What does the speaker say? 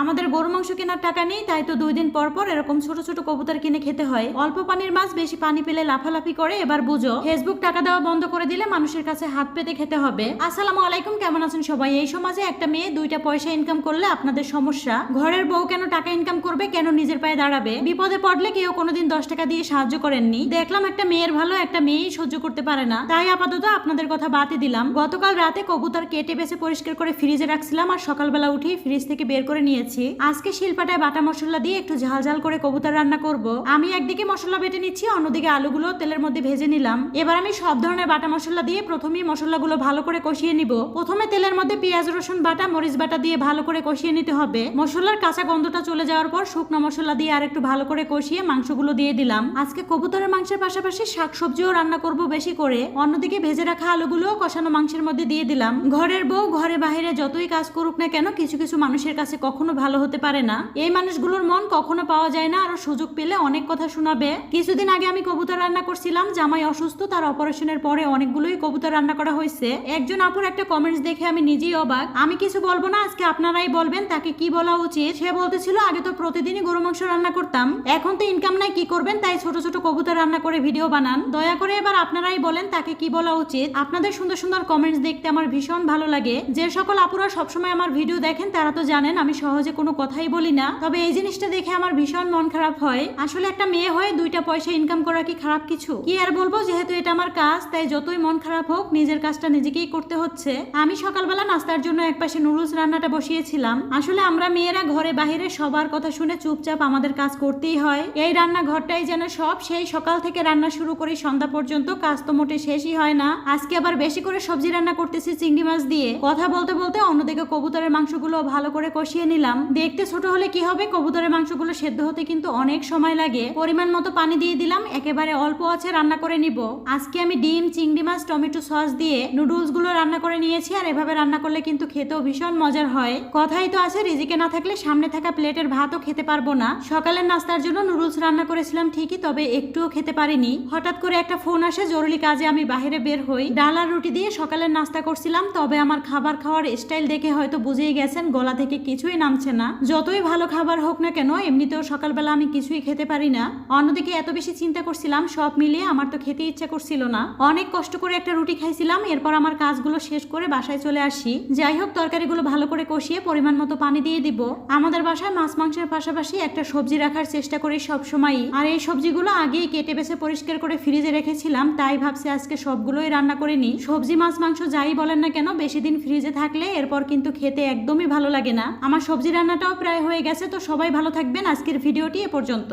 আমাদের গরু মাংস কেনার টাকা নেই, তাই তো দুই দিন পর পর এরকম ছোট ছোট কবুতর কিনে খেতে হয়। অল্প পানির মাছ বেশি পানি পেলে লাফালাফি করে, এবার বুঝো, ফেসবুক টাকা দেওয়া বন্ধ করে দিলে মানুষের কাছে হাত পেতে খেতে হবে। আসসালামু আলাইকুম, কেমন আছেন সবাই? এই সমাজে একটা মেয়ে দুইটা পয়সা ইনকাম করলে আপনাদের সমস্যা? ঘরের বউ কেন টাকা ইনকাম করবে, কেন নিজের পায়ে দাঁড়াবে? বিপদে পড়লে কেউ কোনোদিন দশ টাকা দিয়ে সাহায্য করেননি। দেখলাম একটা মেয়ের ভালো একটা মেয়েই সহ্য করতে পারে না। তাই আপাতত আপনাদের কথা বাতি দিলাম। গতকাল রাতে কবুতর কেটে বেছে পরিষ্কার করে ফ্রিজে রাখছিলাম, আর সকালবেলা উঠে ফ্রিজ থেকে বের করে নিয়েছি আজকে শিলপাটায় বাটা মশলা দিয়ে একটু ঝাল ঝাল করে কবুতর রান্না করব। আমি একদিকে মশলা বেটে নিচ্ছি, অন্যদিকে আলুগুলো তেলের মধ্যে ভেজে নিলাম। এবার আমি সব ধরনের বাটা মশলা দিয়ে প্রথমেই মশলাগুলো ভালো করে কষিয়ে নিব। প্রথমে তেলের মধ্যে পেঁয়াজ, রসুন বাটা, মরিচ বাটা দিয়ে ভালো করে কষিয়ে নিতে হবে। মশলার কাঁচা গন্ধটা চলে যাওয়ার পর শুকনো মশলা দিয়ে আর একটু ভালো করে কষিয়ে মাংসগুলো দিয়ে দিলাম। আজকে কবুতরের মাংসের পাশাপাশি শাকসবজিও রান্না করব বেশি করে। অন্যদিকে ভেজে রাখা আলুগুলো কষানো মাংসের মধ্যে দিয়ে দিলাম। ঘরের বউ ঘরে বাহিরে যতই কাজ করুক না কেন, কিছু কিছু মানুষের কাছে কখনো ভালো হতে পারে না। এই মানুষগুলোর মন কখনো পাওয়া যায় না আর সুযোগ পেলে অনেক কথা শোনাবে। কিছুদিন আগে আমি কবুতর রান্না করছিলাম, জামাই অসুস্থ, তার অপারেশনের পরে অনেকগুলোই কবুতর রান্না করা হয়েছে। একজন আপুর একটা কমেন্টস দেখে আমি নিজেই অবাক। আমি কিছু বলব না, আজকে আপনারাই বলবেন তাকে কি বলা উচিত। সে বলতেছিল, আগে তো প্রতিদিনই গরু মাংস রান্না করতাম, এখন তো ইনকাম নাই, কি করবেন? তাই ছোট ছোট কবুতর রান্না করে ভিডিও বানান। দয়া করে এবার আপনারাই বলেন তাকে কি বলা উচিত। আপনাদের সুন্দর সুন্দর কমেন্টস দেখতে আমার ভীষণ ভালো লাগে। যে সকল আপুরা সবসময় আমার ভিডিও দেখেন, তারা তো জানেন আমি সহজে কোনো কথাই বলি না, তবে এই জিনিসটা দেখে আমার ভীষণ মন খারাপ হয়। আসলে একটা মেয়ে হয়ে দুইটা পয়সা ইনকাম করা কি খারাপ কিছু? কি আর বলব, যেহেতু এটা আমার কাজ, তাই যতই মন খারাপ হোক, নিজের কাজটা নিজেকেই করতে হচ্ছে। আমি সকালবেলা নাস্তার জন্য একপাশে নুডলস রান্নাটা বসিয়েছিলাম। আসলে আমরা মেয়েরা ঘরে বাহিরে সবার কথা শুনে চুপচাপ আমাদের কাজ করতেই হয়। এই রান্না ঘরটাই যেন সব, সেই সকাল থেকে রান্না শুরু করি, সন্ধ্যা পর্যন্ত কাজ তো মোটে শেষই হয় না। আজকে আবার বেশি করে সবজি রান্না করতেছি চিংড়ি মাছ দিয়ে। কথা বলতে বলতে অন্যদিকে কবুতরের মাংসগুলো ভালো করে কষিয়ে নিলাম। দেখতে ছোট হলে কি হবে? কবুতরের মাংসগুলো সেদ্ধ হতে কিন্তু অনেক সময় লাগে। পরিমাণ মতো পানি দিয়ে দিলাম, একেবারে অল্প আছে, রান্না করে নিব। আজকে আমি ডিম, চিংড়ি মাছ, টমেটো সস দিয়ে নুডলসগুলো রান্না করে নিয়েছি আর এভাবে রান্না করলে কিন্তু খেতেও ভীষণ মজার হয়। কথাই তো আছে, রিজিকে না থাকলে সামনে থাকা প্লেটের ভাতও খেতে পারব না। সকালের নাস্তার জন্য নুডলস রান্না করেছিলাম ঠিকই, তবে একটুও খেতে পারিনি। হঠাৎ করে একটা ফোন আসে, জরুরি কাজে আমি বাইরে বের হই। ডাল আর রুটি দিয়ে সকালের নাস্তা করছিলাম, তবে আমার খাবার খাওয়ার স্টাইল দেখে হয়তো বুঝেই গেছেন, গলা থেকে কিছুই নামছে না। যতই ভালো খাবার হোক না কেন, এমনিতেও সকালবেলা আমি কিছুই খেতে পারি না। অন্যদিকে এত বেশি চিন্তা করছিলাম, সব মিলিয়ে আমার তো খেতে ইচ্ছা করছিল না। অনেক কষ্ট করে একটা রুটি খাইছিলাম, এরপর আমার কাজগুলো শেষ করে বাসায় চলে আসি। যাই হোক, তরকারিগুলো ভালো করে কষিয়ে পরিমাণ মতো পানি দিয়ে দিব। আমাদের বাসায় মাছ মাংসের পাশাপাশি একটা সবজি রাখার চেষ্টা করি সব সময়ই আর এই সবজিগুলো আগেই কেটে বেছে পরিষ্কার করে ফ্রিজে রেখেছিলাম, তাই ভাবছি আজকে সবগুলোই রান্না করে নিই। সবজি, মাছ, মাংস যাই বলেন না কেন, বেশি দিন ফ্রিজে থাকলে এরপর কিন্তু খেতে একদমই ভালো লাগে না। আমার সবজি রান্নাটাও প্রায় হয়ে গেছে তো সবাই ভালো থাকবেন। আজকের ভিডিওটি এ পর্যন্ত।